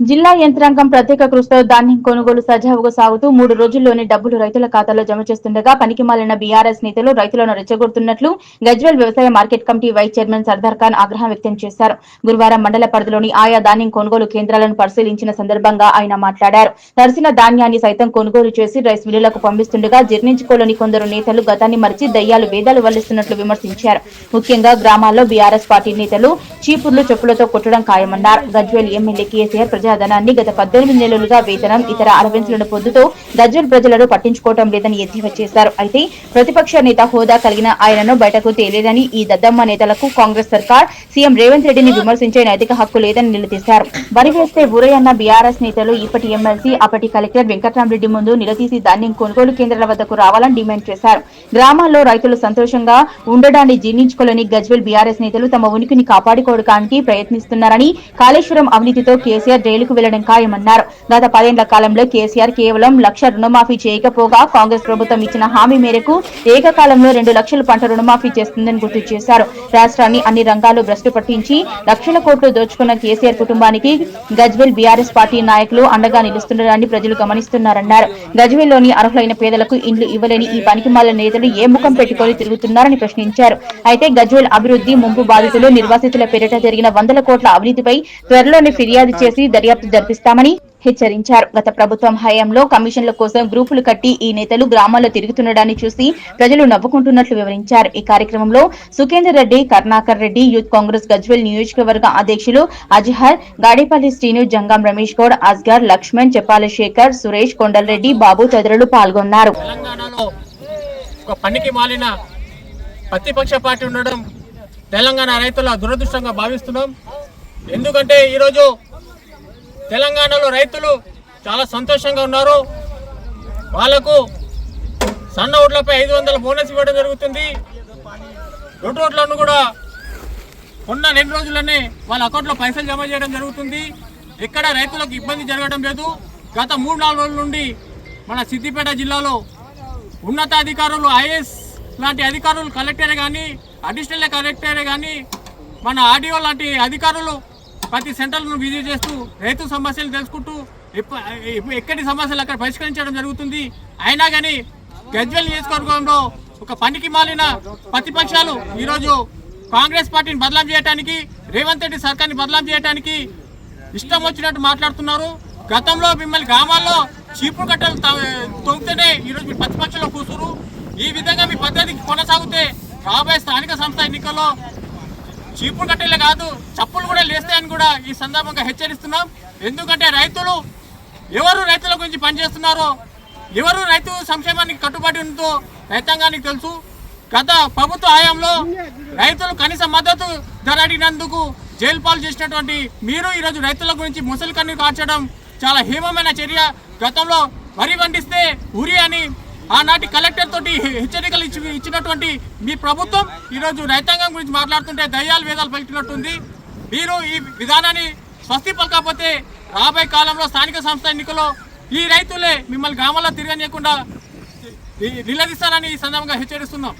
జిల్లా యంత్రాంగం ప్రత్యేక కృషితో ధాన్యం కొనుగోలు సజావుగా సాగుతూ మూడు రోజుల్లోనే డబ్బులు రైతుల ఖాతాలో జమ చేస్తుండగా పనికి మాలిన బీఆర్ఎస్ నేతలు రైతులను రెచ్చగొడుతున్నట్లు గజ్వెల్ వ్యవసాయ market committee vice chairman Sardar Khan ఆగ్రహం వ్యక్తం చేశారు. గురువారం మండల పరిధిలోని ఆయా ధాన్యం కొనుగోలు కేంద్రాలను పరిశీలించిన సందర్భంగా ఆయన మాట్లాడారు. తరిసిన ధాన్యాన్ని సైతం కొనుగోలు చేసి రైస్ మిల్లులకు పంపిస్తుండగా జీర్ణించుకోలేని కొందరు నేతలు గతాన్ని మరిచి దయ్యాలు వేదాలు వల్లిస్తున్నట్లు విమర్శించారు. ముఖ్యంగా గ్రామాల్లో బీఆర్ఎస్ పార్టీ నేతలు చీపుర్లు చెప్పులతో కొట్టడం ఖాయమన్నారు. గజ్వేల్ ఎమ్మెల్యే కేసీఆర్ ప్రజాధనాన్ని గత పద్దెనిమిది నెలలుగా వేతనం ఇతర అలవెన్సులను పొందుతూ గజ్వేల్ ప్రజలను పట్టించుకోవటం లేదని ఎద్దేవా చేశారు. అయితే ప్రతిపక్ష నేత హోదా కలిగిన ఆయనను బయటకు తేలేదని ఈ దద్దమ్మ నేతలకు కాంగ్రెస్ సర్కార్ సీఎం రేవంత్ రెడ్డిని విమర్శించే నైతిక హక్కు లేదని నిలదీశారు. బరి వేస్తే ఊరయ్యన్న బీఆర్ఎస్ నేతలు ఇప్పటి ఎమ్మెల్సీ అప్పటి కలెక్టర్ వెంకటరామరెడ్డి ముందు నిలదీసి ధాన్యం కొనుగోలు కేంద్రాల వద్దకు రావాలని డిమాండ్ చేశారు. గ్రామాల్లో రైతులు సంతోషంగా ఉండడాన్ని జీర్ణించుకోలేని గజ్వెల్ బీఆర్ఎస్ నేతలు తమ ఉనికిని కాపాడుకోవడానికి ప్రయత్నిస్తున్నారని కాళేశ్వరం అవినీతితో కేసీఆర్ జైలుకు వెళ్ళడం ఖాయమన్నారు. గత పదేండ్ల కాలంలో కేసీఆర్ కేవలం లక్ష రుణమాఫీ చేయకపోగా కాంగ్రెస్ ప్రభుత్వం ఇచ్చిన హామీ మేరకు ఏకకాలంలో రెండు లక్షల పంట రుణమాఫీ చేస్తుందని గుర్తు చేశారు. రాష్ట్రాన్ని అన్ని రంగాల్లో భ్రష్టు పట్టించి లక్షల కోట్లు దోచుకున్న కేసీఆర్ కుటుంబానికి గజ్వేల్ బీఆర్ఎస్ పార్టీ నాయకులు అండగా నిలుస్తున్నారని ప్రజలు గమనిస్తున్నారన్నారు. గజ్వేల్లోని అర్హులైన పేదలకు ఇండ్లు ఇవ్వలేని ఈ పనికిమాల నేతలు ఏ ముఖం పెట్టుకొని తిరుగుతున్నారని ప్రశ్నించారు. అయితే గజ్వేల్ అభివృద్ధి ముంపు బాధితులు నిర్వాసితుల పేరిట జరిగిన వందల కోట్ల అవినీతిపై త్వరలోనే ఫిర్యాదు చేసి దర్యాప్తు జరిపిస్తామని హెచ్చరించారు. గత ప్రభుత్వం హయాంలో కమిషన్ల కోసం గ్రూపులు కట్టి ఈ నేతలు గ్రామాల్లో తిరుగుతుండడాన్ని చూసి ప్రజలు నవ్వుకుంటున్నట్లు వివరించారు. ఈ కార్యక్రమంలో సుఖేందర్ రెడ్డి కర్ణాకర్ రెడ్డి యూత్ కాంగ్రెస్ గజ్వేల్ నియోజకవర్గ అధ్యక్షులు అజహర్ గాడేపల్లి శ్రీను జంగం రమేష్ గౌడ్ అస్గర్ లక్ష్మణ్ చెప్పాల శేఖర్ సురేష్ కొండలరెడ్డి బాబు తదితరులు పాల్గొన్నారు. పనికి మాలిన ప్రతిపక్ష పార్టీ ఉండడం తెలంగాణ రైతుల దురదృష్టంగా భావిస్తున్నాం. ఎందుకంటే ఈరోజు తెలంగాణలో రైతులు చాలా సంతోషంగా ఉన్నారు. వాళ్ళకు సన్న ఓట్లపై ఐదు వందల బోనస్ ఇవ్వడం జరుగుతుంది. రెండు ఓట్లను కూడా ఉన్న రెండు రోజుల్లోనే వాళ్ళ అకౌంట్లో పైసలు జమ చేయడం జరుగుతుంది. ఇక్కడ రైతులకు ఇబ్బంది జరగడం లేదు. గత మూడు నాలుగు రోజుల నుండి మన సిద్దిపేట జిల్లాలో ఉన్నతాధికారులు ఐఏఎస్ లాంటి అధికారులు కలెక్టరే కానీ అడిషనల్ కలెక్టరే కానీ మన ఆర్డీఓ లాంటి అధికారులు ప్రతి సెంటర్లను విజిట్ చేస్తూ రైతు సమస్యలు తెలుసుకుంటూ ఎక్కడి సమస్యలు అక్కడ పరిష్కరించడం జరుగుతుంది. అయినా కానీ గజ్వెల్ నియోజకవర్గంలో ఒక పనికి మాలిన ప్రతిపక్షాలు ఈరోజు కాంగ్రెస్ పార్టీని బదలాం చేయడానికి రేవంత్ రెడ్డి సర్కార్ని బదలాం చేయడానికి ఇష్టం వచ్చినట్టు మాట్లాడుతున్నారు. గతంలో మిమ్మల్ని గ్రామాల్లో చీపురు కట్టలు తొంగితేనే ఈరోజు మీరు ప్రతిపక్షంలో కూర్చురు ఈ విధంగా మీ పద్ధతి కొనసాగితే రాబోయే స్థానిక సంస్థ ఎన్నికల్లో చీపురు కట్టేలే కాదు చప్పులు కూడా లేస్తాయని కూడా ఈ సందర్భంగా హెచ్చరిస్తున్నాం. ఎందుకంటే రైతులు ఎవరు రైతుల గురించి పనిచేస్తున్నారో ఎవరు రైతు సంక్షేమానికి కట్టుబడి ఉందో రైతాంగానికి తెలుసు. గత ప్రభుత్వ హయాంలో రైతులు కనీస మద్దతు ధర అడిగినందుకు జైలు పాలు చేసినటువంటి మీరు ఈరోజు రైతుల గురించి ముసలి కన్ను కార్చడం చాలా హీమమైన చర్య. గతంలో వరి పండిస్తే ఉరి అని ఆనాటి కలెక్టర్ తోటి హెచ్చరికలు ఇచ్చి ఇచ్చినటువంటి మీ ప్రభుత్వం ఈరోజు రైతాంగం గురించి మాట్లాడుతుంటే దయ్యాలు వేదాలు పలికినట్టుంది. మీరు ఈ విధానాన్ని స్వస్తి పలకపోతే రాబోయే కాలంలో స్థానిక సంస్థ ఎన్నికల్లో ఈ రైతులే మిమ్మల్ని గ్రామాల్లో తిరగనీయకుండా నిలదీస్తారని ఈ సందర్భంగా హెచ్చరిస్తున్నాం.